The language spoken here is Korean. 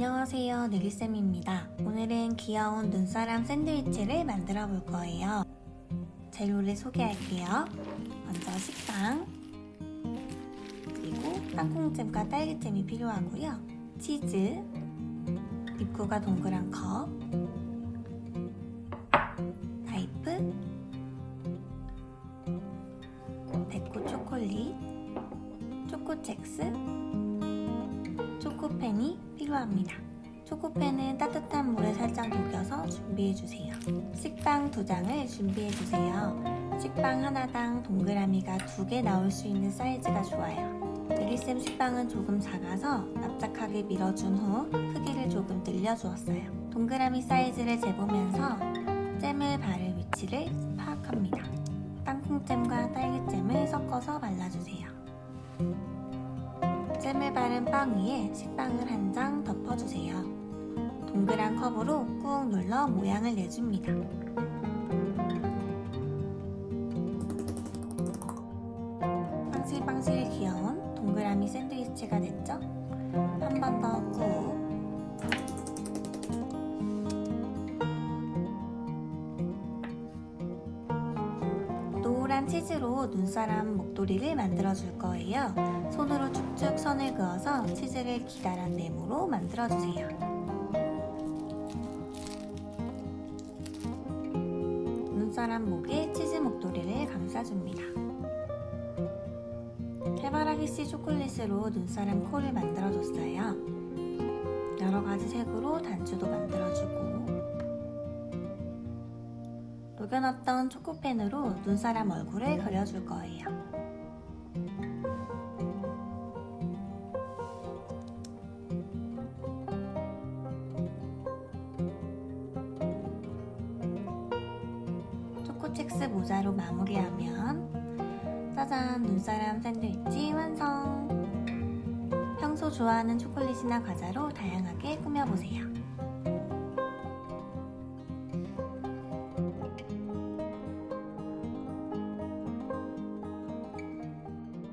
안녕하세요. 느리쌤입니다. 오늘은 귀여운 눈사람 샌드위치를 만들어 볼 거예요. 재료를 소개할게요. 먼저 식빵 그리고 땅콩잼과 딸기잼이 필요하고요. 치즈 입구가 동그란 컵 파이프 데코 초콜릿 초코첵스 초코펜이 필요합니다. 초코펜은 따뜻한 물에 살짝 녹여서 준비해주세요. 식빵 두 장을 준비해주세요. 식빵 하나당 동그라미가 두개 나올 수 있는 사이즈가 좋아요. 느리쌤 식빵은 조금 작아서 납작하게 밀어준 후 크기를 조금 늘려주었어요. 동그라미 사이즈를 재보면서 잼을 바를 위치를 파악합니다. 땅콩잼과 딸기잼을 섞어서 발라주세요. 잼을 바른 빵 위에 식빵을 한 장 덮어주세요. 동그란 컵으로 꾹 눌러 모양을 내줍니다. 빵실빵실 귀여운 동그라미 샌드위치가 됐죠? 한 번 더 꾹. 노란 치즈로 눈사람 목도리를 만들어 줄 거예요. 손으로 쭉쭉 선을 그어서 치즈를 기다란 네모로 만들어 주세요. 눈사람 목에 치즈 목도리를 감싸줍니다. 해바라기 씨 초콜릿으로 눈사람 코를 만들어 줬어요. 여러 가지 색으로 단추도 만들어 주고 녹여놨던 초코펜으로 눈사람 얼굴을 그려줄 거예요. 초코첵스 모자로 마무리하면 짜잔 눈사람 샌드위치 완성! 평소 좋아하는 초콜릿이나 과자로 다양하게 꾸며보세요.